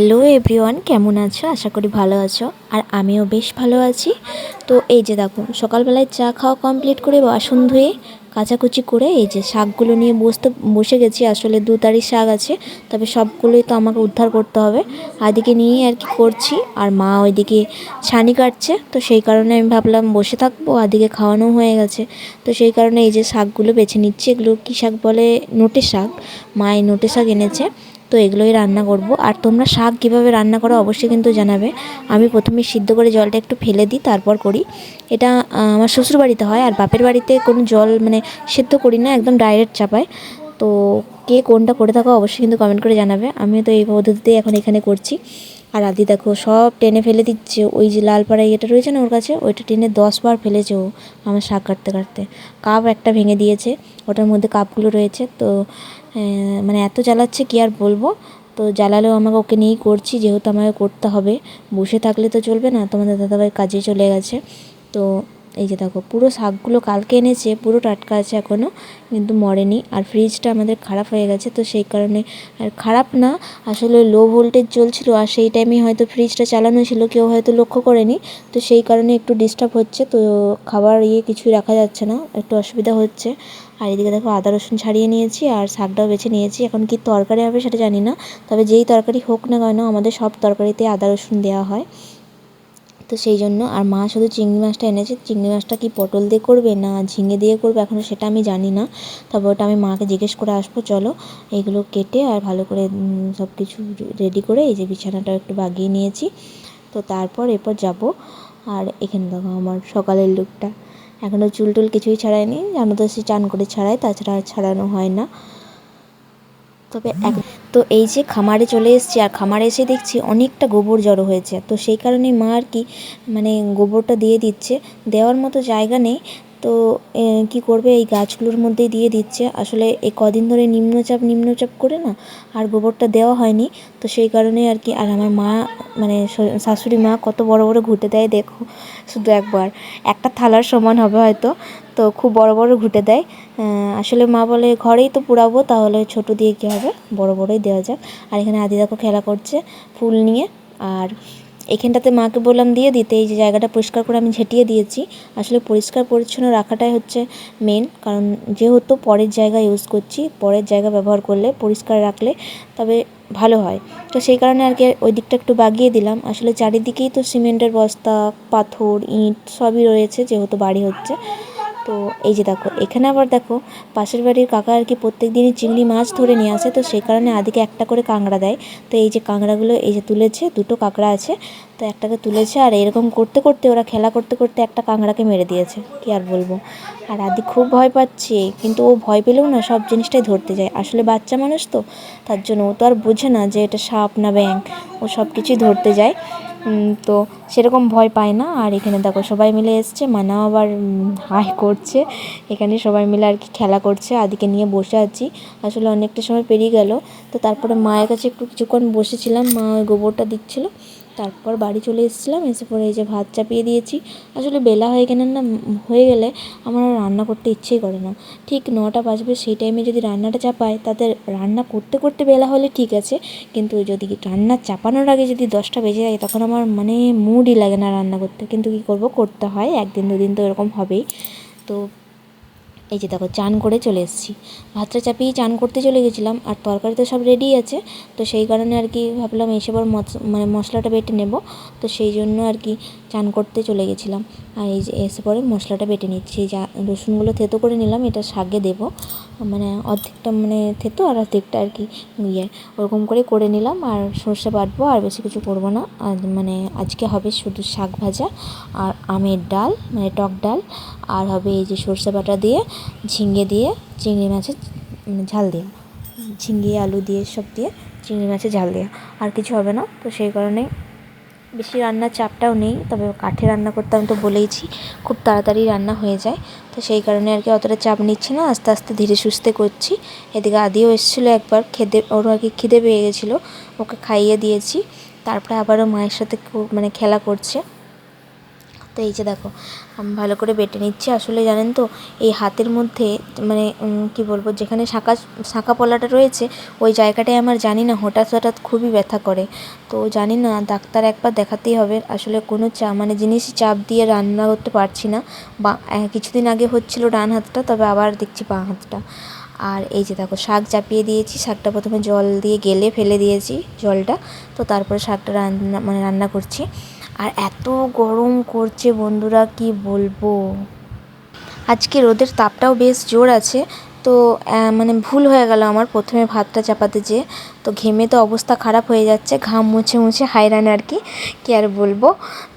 Hello everyone, কেমন আছো? আশা করি ভালো আছো। আর আমিও বেশ ভালো আছি। তো এই যে দেখো, সকালবেলায় চা খাওয়া কমপ্লিট করে বাসন ধুয়ে কাচাকুচি করে এই যে শাকগুলো নিয়ে বসতে, বসে গেছি। আসলে দু তারিখ শাক আছে, তবে সবগুলোই তো আমাকে উদ্ধার করতে হবে। আদিকে নিয়েই আর কি করছি, আর মা ওইদিকে ছানি কাটছে। তো সেই কারণে আমি ভাবলাম বসে থাকব, আদিকে খাওয়ানো হয়ে গেছে। তো সেই কারণে এই যে শাকগুলো বেছে নিচ্ছি। এগুলো কী শাক বলে? নোটে শাক। মা এই নোটে শাক এনেছে। তো এগুলোই রান্না করব। আর তোমরা শাক কীভাবে রান্না করো অবশ্যই কিন্তু জানাবে। আমি প্রথমে সিদ্ধ করে জলটা একটু ফেলে দিই, তারপর করি। এটা আমার শ্বশুর বাড়িতে হয়, আর বাপের বাড়িতে কোনো জল মানে সেদ্ধ করি না, একদম ডাইরেক্ট চাপায়। তো কে কোনটা করে থাকো অবশ্যই কিন্তু কমেন্ট করে জানাবে। আমি তো এই পদ্ধতিতেই এখন এখানে করছি। আর আদি দেখো, সব টেনে ফেলে দিচ্ছে। ওই যে লাল পাড়া ইয়েটা রয়েছে না ওর কাছে? ওইটা টেনে দশ বার ফেলেছে ও আমার শাক কাটতে কাটতে। কাপ একটা ভেঙে দিয়েছে, ওটার মধ্যে কাপগুলো রয়েছে। তো মানে এত জ্বালাচ্ছে কি আর বলব? তো জ্বালালেও আমাকে ওকে নিয়েই করছি, যেহেতু আমাকে করতে হবে। বসে থাকলে তো চলবে না, তোমাদের দাদাভাই কাজে চলে গেছে। তো এই যে দেখো, পুরো শাকগুলো কালকে এনেছে, পুরো টাটকা আছে এখনও কিন্তু মরেনি। আর ফ্রিজটা আমাদের খারাপ হয়ে গেছে, তো সেই কারণে আর খারাপ না, আসলে লো ভোল্টেজ চলছিল, আর সেই টাইমে হয়তো ফ্রিজটা চালানো ছিল, কেউ হয়তো লক্ষ্য করেনি, তো সেই কারণে একটু ডিস্টার্ব হচ্ছে, তো খাবার ইয়ে কিছুই রাখা যাচ্ছে না, একটু অসুবিধা হচ্ছে। আর এদিকে দেখো, আদা, রসুন ছাড়িয়ে নিয়েছি, আর শাকটাও বেছে নিয়েছি, এখন কি তরকারি হবে সেটা জানি না, তবে যেই তরকারি হোক না কেন, আমাদের সব তরকারিতে আদা, রসুন দেওয়া হয়। তো সেই জন্য আর মা শুধু চিংড়ি মাছটা এনেছে। চিংড়ি মাছটা কি পটল দিয়ে করবে না ঝিঙে দিয়ে করবে এখনও সেটা আমি জানি না। তবে ওটা আমি মাকে জিজ্ঞেস করে আসব, চলো এইগুলো কেটে আর ভালো করে সব কিছু রেডি করে এই যে বিছানাটা একটু বাগিয়ে নিয়েছি। তো তারপর এরপর যাব। আর এখানে দেখো আমার সকালের লুকটা। এখনও চুল টুল কিছুই ছাড়াইনি জানো তো সে চান করে ছাড়ায়, তাছাড়া আর ছাড়ানো হয় না। তবে এক তো এই যে খামারে চলে এসেছি, আর খামারে এসে দেখছি অনেকটা গোবর জড়ো হয়েছে। তো সেই কারণে মা আর কি মানে গোবরটা দিয়ে দিচ্ছে। দেওয়ার মতো জায়গা নেই। তো কি করবে? এই গাছগুলোর মধ্যেই দিয়ে দিচ্ছে। আসলে এই কদিন ধরে নিম্নচাপ নিম্নচাপ করে না, আর গোবরটা দেওয়া হয়নি। তো সেই কারণেই আর কি, আর আমার মা মানে শাশুড়ি মা কত বড় বড় ঘুঁটে দেয়, দেখো। শুধু একবার। একটা থালার সমান হবে হয়তো। তো খুব বড় বড় ঘুঁটে দেয়। আসলে মা বলে, ঘরেই তো পুড়াবো, তাহলে ছোট দিয়ে কী হবে? বড় বড়ই দেওয়া যাক। আর এখানে আদি খেলা করছে, ফুল নিয়ে। আর এখানটাতে মাকে বললাম, দিয়ে দিতে। এই যে জায়গাটা পরিষ্কার করে আমি ঝেঁটিয়ে দিয়েছি। আসলে পরিষ্কার পরিচ্ছন্ন রাখাটাই হচ্ছে মেন কারণ যেহেতু পরের জায়গা ইউজ করছি, পরের জায়গা ব্যবহার করলে পরিষ্কার রাখলে তবে ভালো হয়। তো সেই কারণে আর কি ওই দিকটা একটু বাগিয়ে দিলাম। আসলে চারিদিকেই তো সিমেন্টের বস্তা, পাথর, ইট সবই রয়েছে, যেহেতু বাড়ি হচ্ছে। তো এই যে দেখো, এখানে আবার দেখো, পাশের বাড়ির কাকা আর কি প্রত্যেক দিনই চিংড়ি মাছ ধরে নিয়ে আসে, তো সেই কারণে আদিকে একটা করে কাঁকড়া দেয়। তো এই যে কাঁকড়াগুলো এই যে তুলেছে, দুটো কাঁকড়া আছে, তো একটাকে তুলেছে আর এরকম করতে করতে, ওরা খেলা করতে করতে একটা কাঁকড়াকে মেরে দিয়েছে, কি আর বলব। আর আদি খুব ভয় পাচ্ছে, কিন্তু ও ভয় পেলেও না সব জিনিসটাই ধরতে যায়। আসলে বাচ্চা মানুষ তো, তার জন্য ও তো আর বোঝে না যে এটা সাপ না ব্যাঙ, ও সব কিছুই ধরতে যায়। তো সেরকম ভয় পায় না। আর এখানে দেখো সবাই মিলে এসছে, মানাও আবার হাই করছে। এখানে সবাই মিলে আর কি খেলা করছে, আদিকে নিয়ে বসে আছি। আসলে অনেকটা সময় পেরিয়ে গেল। তো তারপরে মায়ের কাছে একটু কিছুক্ষণ বসেছিলাম, মা ওই গোবরটা দিচ্ছিল। তারপর বাড়ি চলে এসেছিলাম, এসে পরে এই যে ভাত চাপিয়ে দিয়েছি। আসলে বেলা হয়ে গেলে না, হয়ে গেলে আমার আর রান্না করতে ইচ্ছেই করে না। ঠিক নটা বাজবে, সেই টাইমে যদি রান্নাটা চাপায় তাতে রান্না করতে করতে বেলা হলে ঠিক আছে, কিন্তু যদি রান্না চাপানোর আগে যদি দশটা বেজে যায়, তখন আমার মানে মুডই লাগে না রান্না করতে। কিন্তু কী করব, করতে হয়, একদিন দুদিন তো এরকম হবেই। তো এই যে দেখো, চান করে চলে এসেছি। ভাতটা চাপিয়ে চান করতে চলে গেছিলাম, আর তরকারি তো সব রেডি আছে। তো সেই কারণে আর কি ভাবলাম এসে পর মানে মশলাটা বেটে নেব। তো সেই জন্য আর কি চান করতে চলে গেছিলাম। আর এই যে এসে পরে মশলাটা বেটে নিচ্ছি। যা রসুনগুলো থেতো করে নিলাম, এটা শাকে দেবো। মানে অর্ধেকটা মানে থেতো আর অর্ধেকটা আর কি ইয়ে। ওরকম করে করে নিলাম, আর সর্ষে বাটবো, আর বেশি কিছু করব না। আর মানে আজকে হবে শুধু শাক ভাজা, আর আমের ডাল মানে টক ডাল, আর হবে এই যে সর্ষে বাটা দিয়ে ঝিঙে দিয়ে চিংড়ি মাছের মানে ঝাল দেওয়া ঝিঙে, আলু দিয়ে সব দিয়ে চিংড়ি মাছের ঝাল দেওয়া আর কিছু হবে না, তো সেই কারণে বেশি রান্নার চাপটাও নেই, তবে কাঠে রান্না করতে আমি তো বলেইছি, খুব তাড়াতাড়ি রান্না হয়ে যায়। তো সেই কারণে আর কি অতটা চাপ নিচ্ছি না, আস্তে আস্তে ধীরে সুস্থে করছি। এদিকে আদিও এসেছিল একবার খেতে ওর আর কি খিদে পেয়ে গেছিল, ওকে খাইয়ে দিয়েছি। তারপরে আবারও মায়ের সাথে মানে খেলা করছে। তো এই যে দেখো, আমি ভালো করে বেটে নিচ্ছি। আসলে জানেন তো, এই হাতের মধ্যে মানে কি বলব, যেখানে শাঁকা শাঁকা পলাটা রয়েছে, ওই জায়গাটায় আমার জানি না, হঠাৎ হঠাৎ খুবই ব্যথা করে। তো জানি না, ডাক্তার একবার দেখাতেই হবে। আসলে কোনো চা মানে জিনিসই চাপ দিয়ে রান্না করতে পারছি না। বা কিছুদিন আগে হচ্ছিল ডান হাতটা, তবে আবার দেখছি বাঁ হাতটা। আর এই যে দেখো, শাক চাপিয়ে দিয়েছি। শাকটা প্রথমে জল দিয়ে গেলে ফেলে দিয়েছি জলটা। তো তারপরে শাকটা রান্না মানে রান্না করছি। আর এত গরম করছে বন্ধুরা, কি বলব? আজকে রোদের তাপটাও বেশ জোর আছে। তো মানে ভুল হয়ে গেল আমার প্রথমে ভাতটা চাপাতে যেয়ে। তো ঘেমে তো অবস্থা খারাপ হয়ে যাচ্ছে, ঘাম মুছে মুছে হাইরান আর কি কি আর বলব?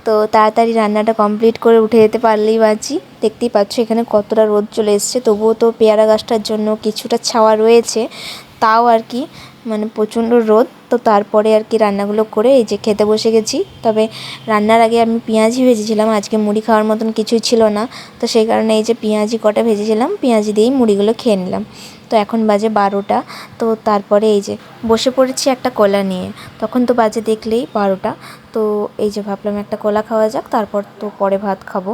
তো তাড়াতাড়ি রান্নাটা কমপ্লিট করে উঠে যেতে পারলেই বাঁচি। দেখতেই পাচ্ছ এখানে কতটা রোদ চলে এসছে, তবুও তো পেয়ারা গাছটার জন্য কিছুটা ছাওয়া রয়েছে। তাও আর কি মানে প্রচণ্ড রোদ, তো তারপরে আর কি রান্নাগুলো করে এই যে খেতে বসে গেছি। তবে রান্নার আগে আমি পেঁয়াজি ভেজেছিলাম, আজকে মুড়ি খাওয়ার মতন কিছুই ছিল না, তো সেই কারণে এই যে পেঁয়াজি কটা ভেজেছিলাম, পেঁয়াজি দিয়েই মুড়িগুলো খেয়ে নিলাম। তো এখন বাজে বারোটা, তো তারপরে এই যে বসে পড়েছি একটা কলা নিয়ে, তখন তো বাজে দেখলেই বারোটা, তো এই যে ভাবলাম একটা কলা খাওয়া যাক, তারপর তো পরে ভাত খাব।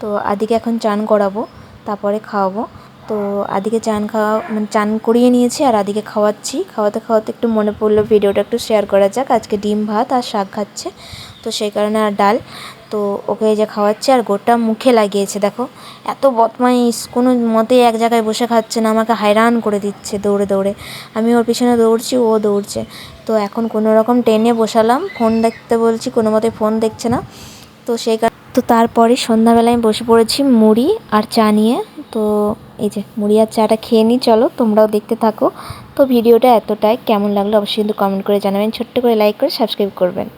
তো আদিকে এখন চান করাবো, তারপরে খাওয়াবো। তো আদিকে চান খাওয়া মানে চান করিয়ে নিয়েছি আর আদিকে খাওয়াচ্ছি। খাওয়াতে খাওয়াতে একটু মনে পড়ল ভিডিওটা একটু শেয়ার করা যাক। আজকে ডিম ভাত আর শাক খাচ্ছে। তো সেই কারণে আর ডাল। তো ওকে যে খাওয়াচ্ছে আর গোটা মুখে লাগিয়েছে, দেখো। এত বদমাইশ, কোনো মতেই এক জায়গায় বসে খাচ্ছে না, আমাকে হায়রান করে দিচ্ছে দৌড়ে দৌড়ে। আমি ওর পিছনে দৌড়ছি, ও দৌড়ছে। তো এখন কোনো রকম টেনে বসালাম ফোন দেখতে বলছি, কোনো মতে ফোন দেখছে না। তো সেই কারণে তো তারপরে সন্ধ্যাবেলায় বসে পড়েছি মুড়ি আর চা নিয়ে। তো এই যে মুড়িয়ার চাটা খেয়ে নিই চলো তোমরাও দেখতে থাকো। তো ভিডিওটা এতটাই। কেমন লাগল অবশ্যই কিন্তু কমেন্ট করে জানাবেন। ছোট্ট করে লাইক করে সাবস্ক্রাইব করবেন।